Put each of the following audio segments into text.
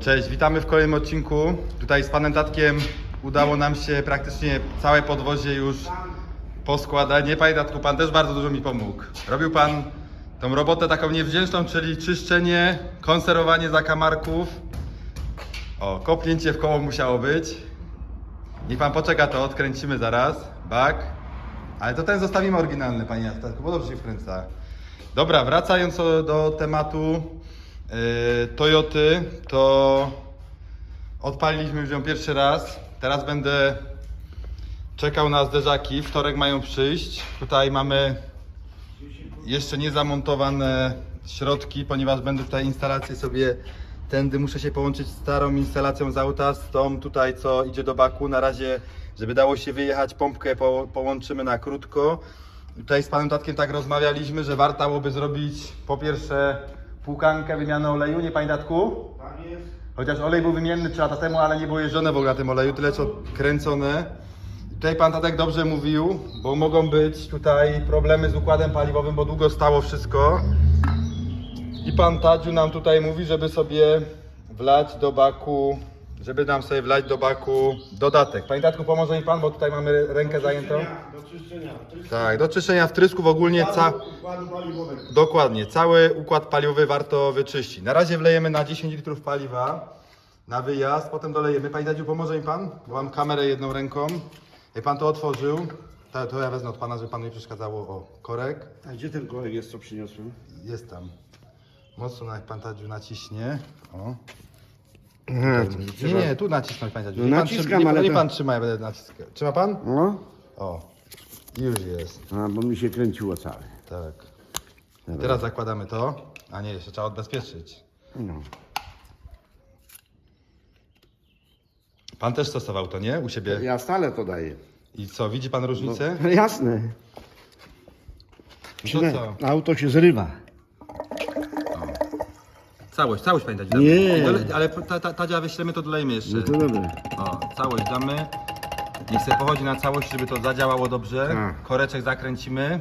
Cześć, witamy w kolejnym odcinku. Tutaj z panem Tatkiem udało nam się praktycznie całe podwozie już poskładać. Nie panie Tatku, pan też bardzo dużo mi pomógł. Robił pan tą robotę taką niewdzięczną, czyli czyszczenie, konserwowanie zakamarków. O, kopnięcie w koło musiało być. Niech pan poczeka, to odkręcimy zaraz. Bak. Ale to ten zostawimy oryginalny, panie Tatku, bo dobrze się wkręca. Dobra, wracając do tematu Toyoty, to odpaliliśmy już ją pierwszy raz. Teraz będę czekał na zderzaki. Wtorek mają przyjść. Tutaj mamy jeszcze nie zamontowane środki, ponieważ będę tutaj instalację sobie tędy muszę się połączyć z starą instalacją z auta, z tą tutaj co idzie do baku. Na razie, żeby dało się wyjechać, pompkę po, połączymy na krótko. Tutaj z panem Tatkiem tak rozmawialiśmy, że warto byłoby zrobić po pierwsze płukankę, wymianę oleju, nie panie Tatku? Tak jest. Chociaż olej był wymienny 3 lata temu, ale nie było jeżdżone w ogóle na tym oleju, tyle co kręcone. Tutaj pan Tatek dobrze mówił, bo mogą być tutaj problemy z układem paliwowym, bo długo stało wszystko. I pan Tadziu nam tutaj mówi, żeby sobie wlać do baku, żeby nam sobie wlać do baku dodatek. Panie Tatku, pomoże mi pan, bo tutaj mamy rękę zajętą. Do czyszczenia. Trysk Tak, do czyszczenia wtrysków ogólnie ca... Dokładnie, cały układ paliowy warto wyczyścić. Na razie wlejemy na 10 litrów paliwa na wyjazd, potem dolejemy. Panie Dadziu, pomoże mi pan? Bo mam kamerę jedną ręką. Jak pan to otworzył, to, to ja wezmę od pana, żeby panu nie przeszkadzało. O, korek A gdzie ten korek jest, co przyniosłem? jest tam. Mocno jak pan Tadziu naciśnie. O. Nie, nie, tu nacisnąć. No pan naciskam, trzyma- nie, ale nie to- pan trzyma, ja będę naciskał. Trzyma pan? No. O, już jest. A, bo mi się kręciło całe. Tak. I teraz zakładamy to. A nie, jeszcze trzeba odbezpieczyć. No. Pan też stosował to, nie? U siebie. Ja stale to daję. I co, widzi pan różnicę? No, jasne. No to co? Auto się zrywa. Całość, całość pamiętać. Nie. ale ta, ta, Tadzia wyślemy, to dolejmy jeszcze. No to. O, całość damy. Niech sobie pochodzi na całość, żeby to zadziałało dobrze. Tak. Koreczek zakręcimy.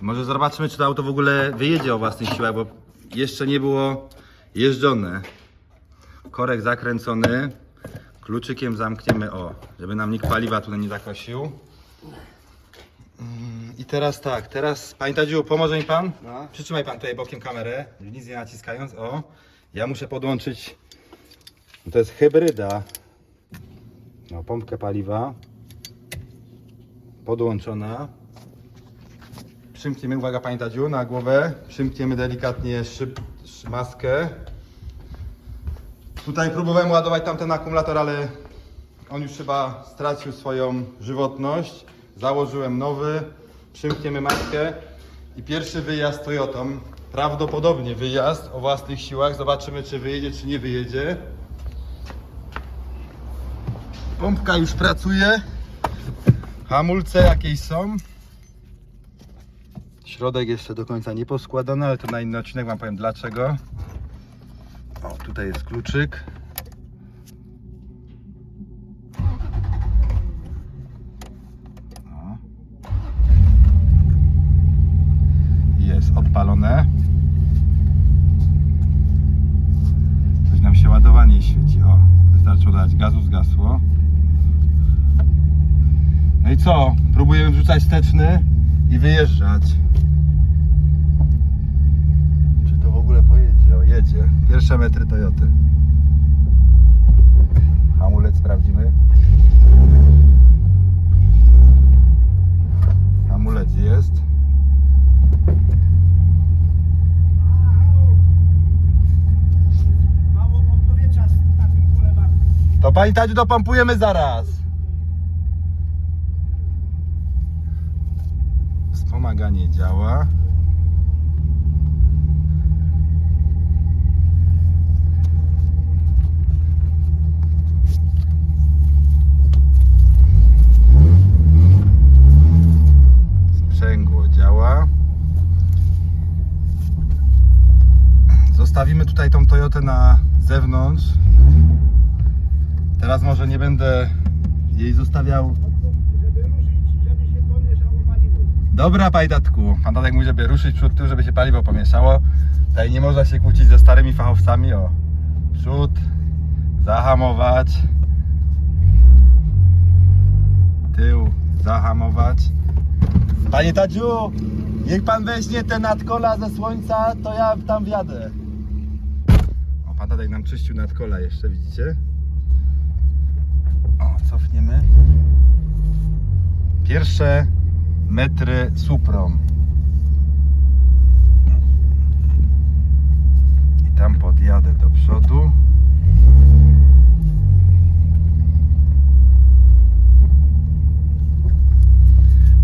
Może zobaczymy, czy to auto w ogóle wyjedzie o własnych siłach, bo jeszcze nie było jeżdżone. Korek zakręcony. Kluczykiem zamkniemy, o, żeby nam nikt paliwa tutaj nie zakosił. Teraz tak, teraz Panie Tadziu, pomoże mi Pan? No. Przytrzymaj Pan tutaj bokiem kamerę, nic nie naciskając, o. Ja muszę podłączyć, to jest hybryda. No, pompkę paliwa. Podłączona. Przymkniemy, uwaga Panie Tadziu, na głowę. Przymkniemy delikatnie szyb, szy- maskę. Tutaj próbowałem ładować tamten akumulator, ale on już chyba stracił swoją żywotność. Założyłem nowy, przymkniemy maskę i pierwszy wyjazd Toyotą. Prawdopodobnie wyjazd o własnych siłach. Zobaczymy, czy wyjedzie, czy nie wyjedzie. Pompka już pracuje. Hamulce jakieś są. Środek jeszcze do końca nie poskładany, ale to na inny odcinek Wam powiem dlaczego. O, tutaj jest kluczyk. O. Jest odpalone. Coś nam się ładowanie świeci. O, wystarczyło dać gazu, zgasło. No i co? Próbujemy wrzucać steczny i wyjeżdżać. Czy to w ogóle pojedzie? O, jedzie. Pierwsze metry Toyoty. Hamulec sprawdzimy. Hamulec jest. Mało powietrza na tym polewa. To pani Tadziu dopompujemy zaraz. Wspomaganie działa. Sprzęgło działa. Zostawimy tutaj tą Toyotę na zewnątrz. Teraz może nie będę jej zostawiał. Dobra, pajdatku. Pan Tadek mówi, żeby ruszyć przód tył, żeby się paliwo pomieszało. Tutaj nie można się kłócić ze starymi fachowcami. O, Przód. Zahamować. Tył. Zahamować. Panie Tadziu, niech pan weźmie te nadkola ze słońca, to ja tam wjadę. O, pan Tadek nam czyścił nadkola jeszcze, widzicie? O, cofniemy. Pierwsze metry Suprom. I tam podjadę do przodu.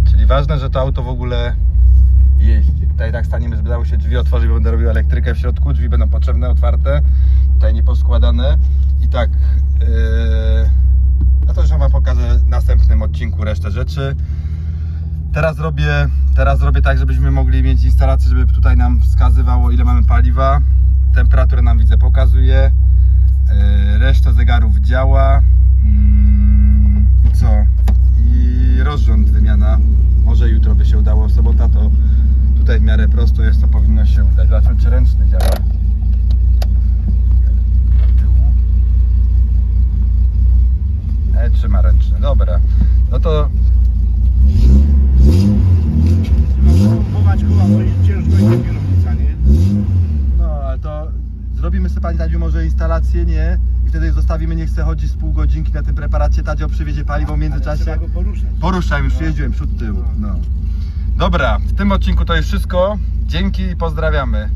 Czyli ważne, że to auto w ogóle jeździ. Tutaj tak staniemy, żeby dało się drzwi otworzyć, bo będę robił elektrykę w środku. Drzwi będą potrzebne, otwarte. Tutaj nie poskładane. I tak, yy, to już Wam pokażę w następnym odcinku resztę rzeczy. Teraz robię, teraz robię tak, żebyśmy mogli mieć instalację, żeby tutaj nam wskazywało ile mamy paliwa. Temperaturę nam widzę pokazuje. Yy, Reszta zegarów działa. Mm, I co? I rozrząd wymiana. Może jutro by się udało. Sobota to tutaj w miarę prosto jest, to powinno się udać. Zobaczmy czy ręczny działa. Trzyma ręczny. Dobra. No to No pompować koła, bo jest ciężko i nie kierownica, nie? No, ale to zrobimy sobie Pani Tadziu może instalację, nie? I wtedy zostawimy, niech se chodzi z pół godzinki na tym preparacie. Tadzio przywiezie paliwo w międzyczasie. trzeba go poruszać. Poruszam, już jeździłem przód tył. No. Dobra, w tym odcinku to jest wszystko. Dzięki i pozdrawiamy.